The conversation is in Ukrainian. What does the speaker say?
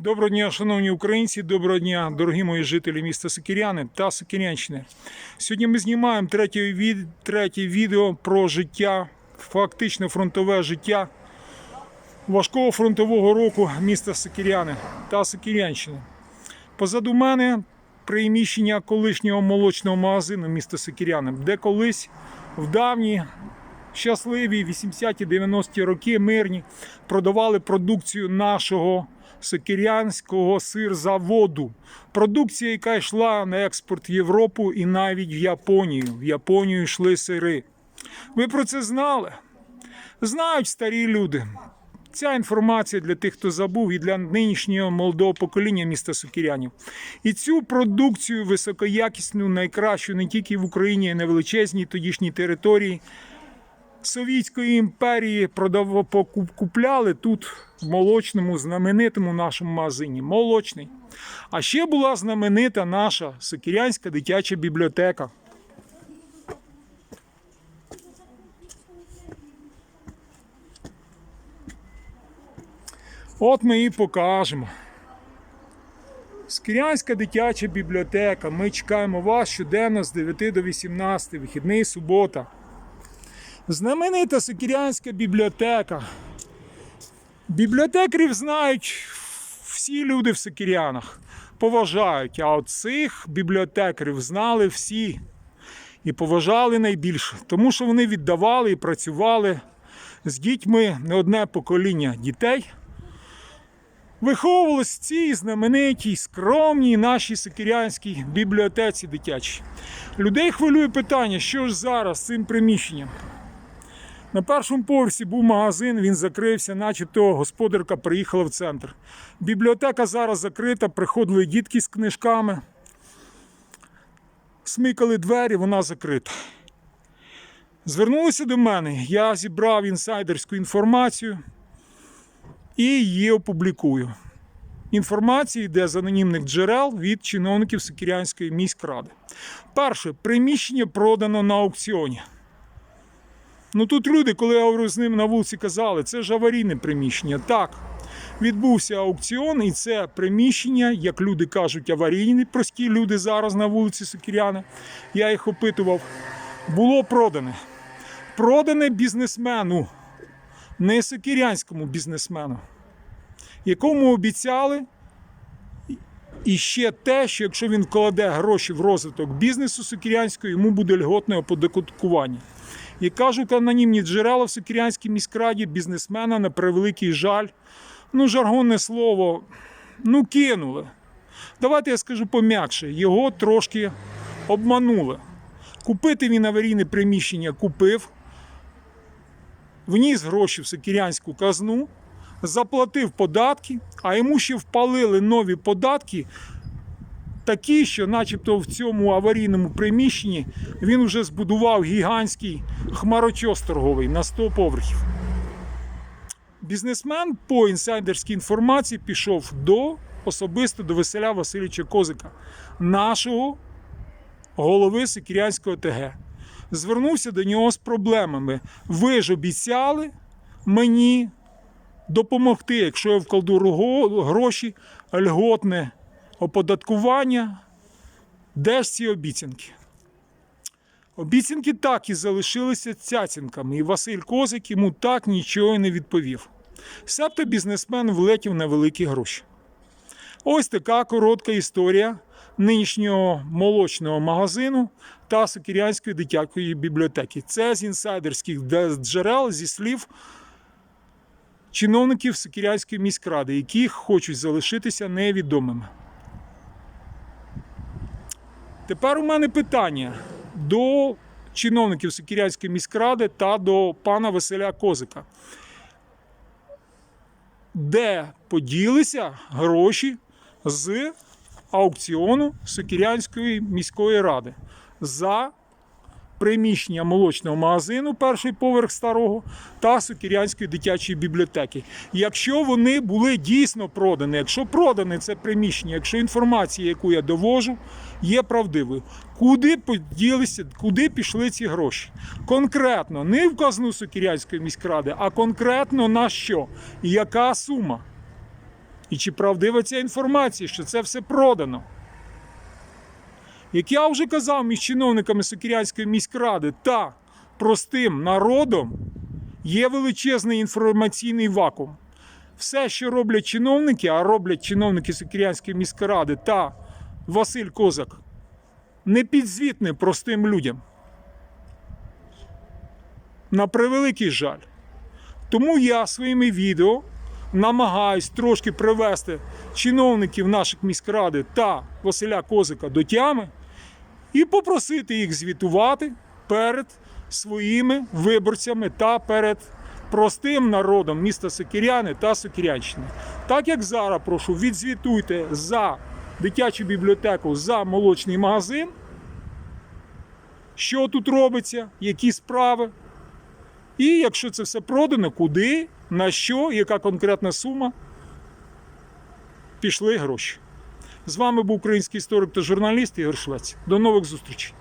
Доброго дня, шановні українці, доброго дня, дорогі мої жителі міста Сокиряни та Сокирянщини. Сьогодні ми знімаємо третє, від... третє відео про життя, фактично фронтове життя важкого фронтового року міста Сокиряни та Сокирянщини. Позаду мене приміщення колишнього молочного магазину міста Сокиряни, де колись в давні щасливі 80-ті 90-ті роки мирні продавали продукцію нашого сокирянського сирзаводу. Продукція, яка йшла на експорт в Європу і навіть в Японію. В Японію йшли сири. Ви про це знали? Знають старі люди. Ця інформація для тих, хто забув, і для нинішнього молодого покоління міста Сокирянів. І цю продукцію високоякісну, найкращу не тільки в Україні, а й на величезній тодішній території Совітської імперії купляли тут в молочному знаменитому нашому магазині. Молочний. А ще була знаменита наша Сокирянська дитяча бібліотека. От ми і покажемо. Скірянська дитяча бібліотека. Ми чекаємо вас щоденно з 9 до 18, вихідний субота. Знаменита Сокирянська бібліотека. Бібліотекарів знають всі люди в Сокирянах, поважають. А от цих бібліотекарів знали всі і поважали найбільше, тому що вони віддавали і працювали з дітьми не одне покоління дітей. Виховувалися в цій знаменитій, скромній нашій Сокирянській бібліотеці дитячій. Людей хвилює питання, що ж зараз з цим приміщенням. На першому поверсі був магазин, він закрився, начебто господарка приїхала в центр. Бібліотека зараз закрита, приходили дітки з книжками, смикали двері, вона закрита. Звернулися до мене, я зібрав інсайдерську інформацію і її опублікую. Інформація йде з анонімних джерел від чиновників Сокирянської міськради. Перше, приміщення продано на аукціоні. Ну тут люди, коли я говорю з ними на вулиці, казали, це ж аварійне приміщення. Так, відбувся аукціон, і це приміщення, як люди кажуть, аварійне, прості люди зараз на вулиці Сокиряни. Я їх опитував, було продане. Продане бізнесмену, не сокирянському бізнесмену, якому обіцяли і ще те, що якщо він вкладе гроші в розвиток бізнесу сокирянського, йому буде льготне оподаткування. І кажуть анонімні джерела в Сокирянській міськраді бізнесмена на превеликий жаль, ну, жаргонне слово, ну, кинули. Давайте я скажу пом'якше, його трошки обманули. Купити він аварійне приміщення купив, вніс гроші в Сокирянську казну, заплатив податки, а йому ще впалили нові податки такі, що начебто в цьому аварійному приміщенні він вже збудував гігантський хмарочос торговий на 100 поверхів. Бізнесмен по інсайдерській інформації пішов до особисто до Василя Васильовича Козика, нашого голови Сикірянського ТГ. Звернувся до нього з проблемами. Ви ж обіцяли мені допомогти, якщо я вкладу гроші, льготне оподаткування. Де ж ці обіцянки? Обіцянки так і залишилися цяцінками, і Василь Козик йому так нічого й не відповів. Себто бізнесмен влетів на великі гроші. Ось така коротка історія нинішнього молочного магазину та Сокирянської дитячої бібліотеки. Це з інсайдерських джерел зі слів чиновників Сокирянської міськради, які хочуть залишитися невідомими. Тепер у мене питання до чиновників Сокірянської міськради та до пана Василя Козика. Де поділися гроші з аукціону Сокірянської міської ради за приміщення молочного магазину, перший поверх старого, та Сокирянської дитячої бібліотеки. Якщо вони були дійсно продані, якщо продане це приміщення, якщо інформація, яку я довожу, є правдивою, куди поділися, куди пішли ці гроші? Конкретно, не в казну Сокирянської міськради, а конкретно на що? І яка сума? І чи правдива ця інформація, що це все продано? Як я вже казав між чиновниками Сокирянської міськради та простим народом, є величезний інформаційний вакуум. Все, що роблять чиновники, а роблять чиновники Сокирянської міськради та Василь Козак, не підзвітне простим людям. На превеликий жаль. Тому я своїми відео намагаюсь трошки привести чиновників наших міськради та Василя Козика до тями і попросити їх звітувати перед своїми виборцями та перед простим народом міста Сокиряни та Сокирянщини. Так як зараз прошу, відзвітуйте за дитячу бібліотеку, за молочний магазин, що тут робиться, які справи. І якщо це все продано, куди, на що, яка конкретна сума, пішли гроші. З вами був український історик та журналіст Ігор Швець. До нових зустрічей.